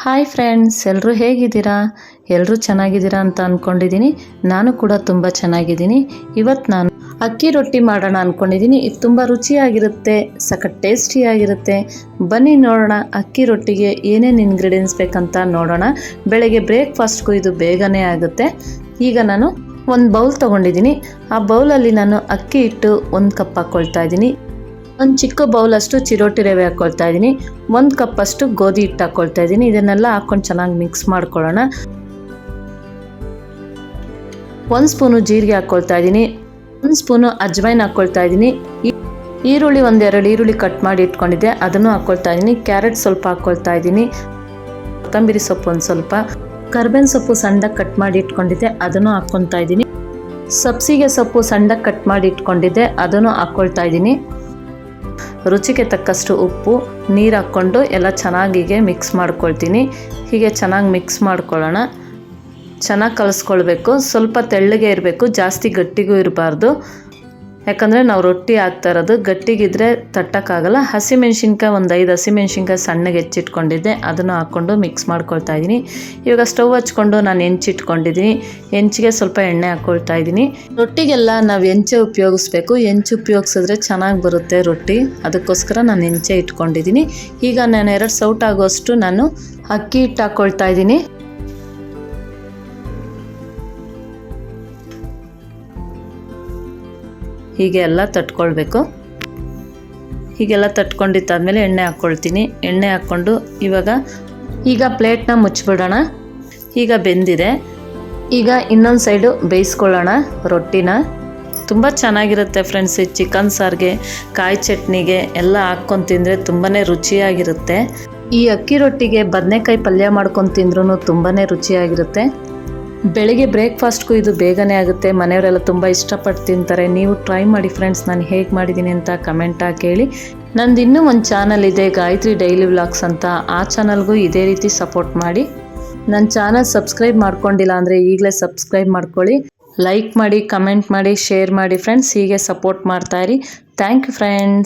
Hi friends ಎಲ್ಲರೂ ಹೇಗಿದ್ದೀರಾ? ಎಲ್ಲರೂ ಚೆನ್ನಾಗಿದ್ದೀರಾ ಅಂತ ಅಂದ್ಕೊಂಡಿದ್ದೀನಿ ನಾನು ಕೂಡ ತುಂಬ ಚೆನ್ನಾಗಿದ್ದೀನಿ. ಇವತ್ತು ನಾನು ಅಕ್ಕಿ ರೊಟ್ಟಿ ಮಾಡೋಣ ಅಂದ್ಕೊಂಡಿದ್ದೀನಿ ಇದು ತುಂಬ ರುಚಿಯಾಗಿರುತ್ತೆ, ಸಖತ್ ಟೇಸ್ಟಿಯಾಗಿರುತ್ತೆ. ಬನ್ನಿ ನೋಡೋಣ ಅಕ್ಕಿ ರೊಟ್ಟಿಗೆ ಏನೇನು ಇಂಗ್ರೀಡಿಯೆಂಟ್ಸ್ ಬೇಕಂತ ನೋಡೋಣ. ಬೆಳಗ್ಗೆ ಬ್ರೇಕ್ಫಾಸ್ಟ್ಗೂ ಇದು ಬೇಗನೆ ಆಗುತ್ತೆ. ಈಗ ನಾನು ಒಂದು ಬೌಲ್ ತೊಗೊಂಡಿದ್ದೀನಿ. ಆ ಬೌಲಲ್ಲಿ ನಾನು ಅಕ್ಕಿ ಇಟ್ಟು ಒಂದು ಕಪ್ ಹಾಕ್ಕೊಳ್ತಾ ಇದ್ದೀನಿ. ಒಂದು ಚಿಕ್ಕ ಬೌಲಷ್ಟು ಚಿರೋಟಿ ರವೆ ಹಾಕ್ಕೊಳ್ತಾ ಇದ್ದೀನಿ. ಒಂದು ಕಪ್ಪಷ್ಟು ಗೋಧಿ ಹಿಟ್ಟು ಹಾಕ್ಕೊಳ್ತಾ ಇದ್ದೀನಿ. ಇದನ್ನೆಲ್ಲ ಹಾಕ್ಕೊಂಡು ಚೆನ್ನಾಗಿ ಮಿಕ್ಸ್ ಮಾಡ್ಕೊಳ್ಳೋಣ. ಒಂದು ಸ್ಪೂನು ಜೀರಿಗೆ ಹಾಕ್ಕೊಳ್ತಾ ಇದ್ದೀನಿ. ಒಂದು ಸ್ಪೂನು ಅಜ್ವೈನ್ ಹಾಕ್ಕೊಳ್ತಾ ಇದ್ದೀನಿ. ಈರುಳ್ಳಿ ಒಂದೆರಡು ಈರುಳ್ಳಿ ಕಟ್ ಮಾಡಿ ಇಟ್ಕೊಂಡಿದ್ದೆ. ಅದನ್ನು ಹಾಕ್ಕೊಳ್ತಾ ಇದ್ದೀನಿ. ಕ್ಯಾರೆಟ್ ಸ್ವಲ್ಪ ಹಾಕ್ಕೊಳ್ತಾ ಇದ್ದೀನಿ. ಕೊತ್ತಂಬರಿ ಸೊಪ್ಪು ಒಂದು ಸ್ವಲ್ಪ. ಕರ್ಬೇವಿನ ಸೊಪ್ಪು ಸಣ್ಣದಾಗಿ ಕಟ್ ಮಾಡಿ ಇಟ್ಕೊಂಡಿದ್ದೆ. ಅದನ್ನು ಹಾಕ್ಕೊತಾ ಇದ್ದೀನಿ. ಸಬ್ಸಿಗೆ ಸೊಪ್ಪು ಸಣ್ಣದಾಗಿ ಕಟ್ ಮಾಡಿ ಇಟ್ಕೊಂಡಿದ್ದೆ. ಅದನ್ನು ಹಾಕ್ಕೊಳ್ತಾ ಇದ್ದೀನಿ. ರುಚಿಗೆ ತಕ್ಕಷ್ಟು ಉಪ್ಪು, ನೀರು ಹಾಕ್ಕೊಂಡು ಎಲ್ಲ ಚೆನ್ನಾಗಿಗೆ ಮಿಕ್ಸ್ ಮಾಡ್ಕೊಳ್ತೀನಿ. ಹೀಗೆ ಚೆನ್ನಾಗಿ ಮಿಕ್ಸ್ ಮಾಡ್ಕೊಳ್ಳೋಣ. ಚೆನ್ನಾಗಿ ಕಲಿಸ್ಕೊಳ್ಬೇಕು. ಸ್ವಲ್ಪ ತೆಳ್ಳಗೆ ಇರಬೇಕು. ಜಾಸ್ತಿ ಗಟ್ಟಿಗೂ ಇರಬಾರ್ದು. ಯಾಕಂದರೆ ನಾವು ರೊಟ್ಟಿ ಹಾಕ್ತಾ ಇರೋದು ಗಟ್ಟಿಗಿದ್ರೆ ತಟ್ಟಕ್ಕಾಗಲ್ಲ. ಹಸಿಮೆಣ್ಸಿನ್ಕಾಯಿ, ಒಂದು ಐದು ಹಸಿಮೆಣ್ಸಿನ್ಕಾಯಿ ಸಣ್ಣಗೆ ಹೆಚ್ಚಿಟ್ಕೊಂಡಿದ್ದೆ. ಅದನ್ನು ಹಾಕ್ಕೊಂಡು ಮಿಕ್ಸ್ ಮಾಡ್ಕೊಳ್ತಾ ಇದ್ದೀನಿ. ಇವಾಗ ಸ್ಟವ್ ಹಚ್ಕೊಂಡು ನಾನು ಹೆಂಚಿಟ್ಕೊಂಡಿದ್ದೀನಿ ಹೆಂಚಿಗೆ ಸ್ವಲ್ಪ ಎಣ್ಣೆ ಹಾಕ್ಕೊಳ್ತಾ ಇದ್ದೀನಿ. ರೊಟ್ಟಿಗೆಲ್ಲ ನಾವು ಹೆಂಚೆ ಉಪಯೋಗಿಸ್ಬೇಕು. ಹೆಂಚು ಉಪಯೋಗಿಸಿದ್ರೆ ಚೆನ್ನಾಗಿ ಬರುತ್ತೆ ರೊಟ್ಟಿ. ಅದಕ್ಕೋಸ್ಕರ ನಾನು ಹೆಂಚೆ ಇಟ್ಕೊಂಡಿದ್ದೀನಿ. ಈಗ ನಾನು ಎರಡು ಸೌಟ್ ಆಗೋಷ್ಟು ನಾನು ಅಕ್ಕಿ ಹಿಟ್ಟು ಹಾಕ್ಕೊಳ್ತಾ ಇದ್ದೀನಿ. ಹೀಗೆ ಎಲ್ಲ ತಟ್ಕೊಳ್ಬೇಕು. ಹೀಗೆಲ್ಲ ತಟ್ಕೊಂಡಿತ್ತಾದಮೇಲೆ ಎಣ್ಣೆ ಹಾಕ್ಕೊಳ್ತೀನಿ. ಎಣ್ಣೆ ಹಾಕ್ಕೊಂಡು ಇವಾಗ ಈಗ ಪ್ಲೇಟ್ನ ಮುಚ್ಚಿಬಿಡೋಣ. ಈಗ ಬೆಂದಿದೆ. ಈಗ ಇನ್ನೊಂದು ಸೈಡು ಬೇಯಿಸ್ಕೊಳ್ಳೋಣ ರೊಟ್ಟಿನ. ತುಂಬ ಚೆನ್ನಾಗಿರುತ್ತೆ ಫ್ರೆಂಡ್ಸ್ ಈ ಚಿಕನ್ ಸಾರಿಗೆ, ಕಾಯಿ ಚಟ್ನಿಗೆ ಎಲ್ಲ ಹಾಕ್ಕೊಂಡು ತಿಂದರೆ ತುಂಬಾ ರುಚಿಯಾಗಿರುತ್ತೆ. ಈ ಅಕ್ಕಿ ರೊಟ್ಟಿಗೆ ಬದನೆಕಾಯಿ ಪಲ್ಯ ಮಾಡ್ಕೊಂಡು ತಿಂದ್ರೂ ತುಂಬಾ ರುಚಿಯಾಗಿರುತ್ತೆ. ಬೆಳಿಗ್ಗೆ ಬ್ರೇಕ್ಫಾಸ್ಟ್ಗೂ ಇದು ಬೇಗನೆ ಆಗುತ್ತೆ. ಮನೆಯವರೆಲ್ಲ ತುಂಬ ಇಷ್ಟಪಟ್ಟು ತಿಂತಾರೆ. ನೀವು ಟ್ರೈ ಮಾಡಿ ಫ್ರೆಂಡ್ಸ್ ನಾನು ಹೇಗೆ ಮಾಡಿದ್ದೀನಿ ಅಂತ ಕಮೆಂಟ್ ಹಾಕಿ ಹೇಳಿ. ನಂದು ಇನ್ನೂ ಒಂದು ಚಾನಲ್ ಇದೆ, ಗಾಯತ್ರಿ ಡೈಲಿ ವ್ಲಾಗ್ಸ್ ಅಂತ. ಆ ಚಾನಲ್ಗೂ ಇದೇ ರೀತಿ ಸಪೋರ್ಟ್ ಮಾಡಿ. ನನ್ನ ಚಾನಲ್ ಸಬ್ಸ್ಕ್ರೈಬ್ ಮಾಡ್ಕೊಂಡಿಲ್ಲ ಅಂದರೆ ಈಗಲೇ ಸಬ್ಸ್ಕ್ರೈಬ್ ಮಾಡ್ಕೊಳ್ಳಿ. ಲೈಕ್ ಮಾಡಿ ಕಮೆಂಟ್ ಮಾಡಿ ಶೇರ್ ಮಾಡಿ ಫ್ರೆಂಡ್ಸ್ ಹೀಗೆ ಸಪೋರ್ಟ್ ಮಾಡ್ತಾಯಿರಿ ಥ್ಯಾಂಕ್ ಯು ಫ್ರೆಂಡ್ಸ್